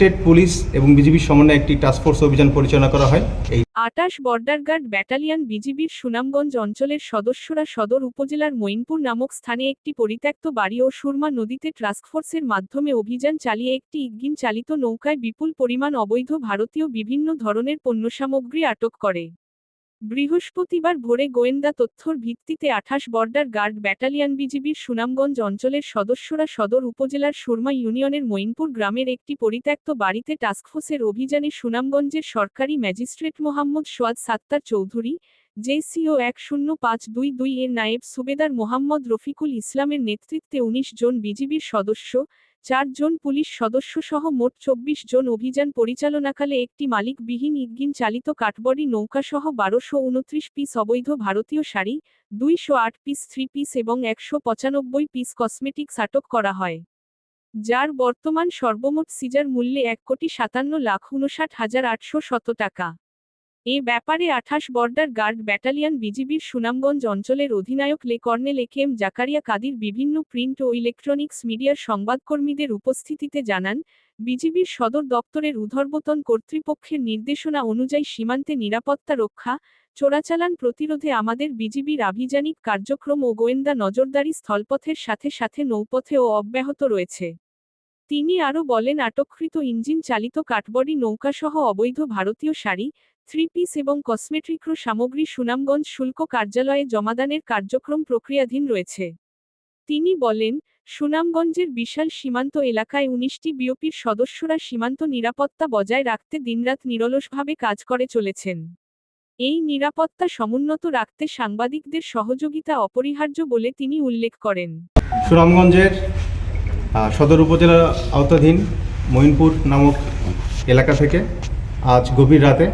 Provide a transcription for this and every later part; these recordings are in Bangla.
ম্যাজিস্ট্রেট পুলিশ এবং বিজিবির সমন্বয়ে একটি টাস্কফোর্স অভিযান পরিচালনা করা হয়। এই আটাশ বর্ডার গার্ড ব্যাটালিয়ন বিজিবির সুনামগঞ্জ অঞ্চলের সদস্যরা সদর উপজেলার মঈনপুর নামক স্থানে একটি পরিত্যক্ত বাড়ি ও সুরমা নদীতে টাস্কফোর্সের মাধ্যমে অভিযান চালিয়ে একটি ইগিন চালিত নৌকায় বিপুল পরিমাণ অবৈধ ভারতীয় বিভিন্ন ধরনের পণ্য সামগ্রী আটক করে। বৃহস্পতিবার ভোরে গোয়েন্দা তথ্যর ভিত্তিতে আঠাশ বর্ডার গার্ড ব্যাটালিয়ান বিজিবির সুনামগঞ্জ অঞ্চলের সদস্যরা সদর উপজেলার সুরমা ইউনিয়নের মঈনপুর গ্রামের একটি পরিত্যক্ত বাড়িতে টাস্কফোর্সের অভিযানে সুনামগঞ্জের সরকারি ম্যাজিস্ট্রেট মোহাম্মদ সোয়াদ সাত্তার চৌধুরী জেসিও এক শূন্য পাঁচ দুই দুই এর নায়েব সুবেদার মোহাম্মদ রফিকুল ইসলামের নেতৃত্বে উনিশ জন বিজিবির সদস্য, চার জন পুলিশ সদস্য সহ মোট চব্বিশ জন অভিযান পরিচালনাকালে একটি মালিকবিহীন ইঞ্জিন চালিত কাঠবডি নৌকাসহ বারোশো উনত্রিশ পিস অবৈধ ভারতীয় শাড়ি, দুইশো আট পিস থ্রি পিস এবং একশো পঁচানব্বই পিস কসমেটিক্স আটক করা হয়, যার বর্তমান সর্বমোট সিজার মূল্যে এক কোটি সাতান্ন লাখ উনষাট হাজার আটশো শত টাকা। এ ব্যাপারে আঠাশ বর্ডার গার্ড ব্যাটালিয়ন বিজিবির সুনামগঞ্জ অঞ্চলের অধিনায়ক লে colonel A K M Zakaria Kadir বিভিন্ন প্রিন্ট ও ইলেকট্রনিক্স মিডিয়ার সংবাদকর্মীদের উপস্থিতিতে জানান, বিজিবির সদর দপ্তরের উধর্বতন কর্তৃপক্ষের নির্দেশনা অনুযায়ী সীমান্তে নিরাপত্তা রক্ষা, চোরাচালান প্রতিরোধে আমাদের বিজিবির আভিযানিক কার্যক্রম ও গোয়েন্দা নজরদারি স্থলপথের সাথে সাথে নৌপথেও অব্যাহত রয়েছে। তিনি আরও বলেন, আটককৃত ইঞ্জিন চালিত কাঠবডি নৌকাসহ অবৈধ ভারতীয় শাড়ি থ্রি পিস এবং কসমেটিক্র সামগ্রী সুনামগঞ্জ শুল্ক কার্যালয়ে জমাদানের কার্যক্রম প্রক্রিয়াধীন রয়েছে। তিনি বলেন, সুনামগঞ্জের বিশাল সীমান্ত এলাকায় উনিশটি বিওপির সদস্যরা সীমান্ত নিরাপত্তা বজায় রাখতে দিনরাত নিরলসভাবে কাজ করে চলেছেন। এই নিরাপত্তা সমুন্নত রাখতে সাংবাদিকদের সহযোগিতা অপরিহার্য বলে তিনি উল্লেখ করেন। সুনামগঞ্জের সদর উপজেলা আওতাধীন মঈনপুর নামক এলাকা থেকে আজ গভীর রাতে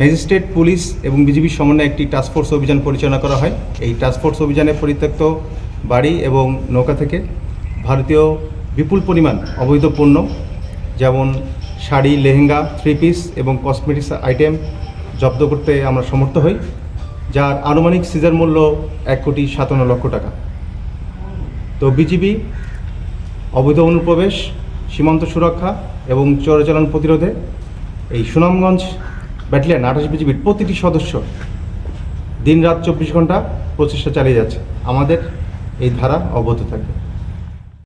ম্যাজিস্ট্রেট, পুলিশ এবং বিজিবির সমন্বয়ে একটি টাস্কফোর্স অভিযান পরিচালনা করা হয়। এই টাস্কফোর্স অভিযানে পরিত্যক্ত বাড়ি এবং নৌকা থেকে ভারতীয় বিপুল পরিমাণ অবৈধ পণ্য, যেমন শাড়ি, লেহেঙ্গা থ্রি পিস এবং কসমেটিক্স আইটেম জব্দ করতে আমরা সমর্থ হই, যার আনুমানিক সিজার মূল্য এক কোটি সাতান্ন লক্ষ টাকা। তো বিজিবি অবৈধ অনুপ্রবেশ, সীমান্ত সুরক্ষা এবং চোরাচালান প্রতিরোধে এই সুনামগঞ্জ ব্যাটালিয়ান আঠাশ বিজিবির প্রতিটি সদস্য দিন রাত চব্বিশ ঘণ্টা প্রচেষ্টা চালিয়ে যাচ্ছে। আমাদের এই ধারা অব্যাহত থাকবে।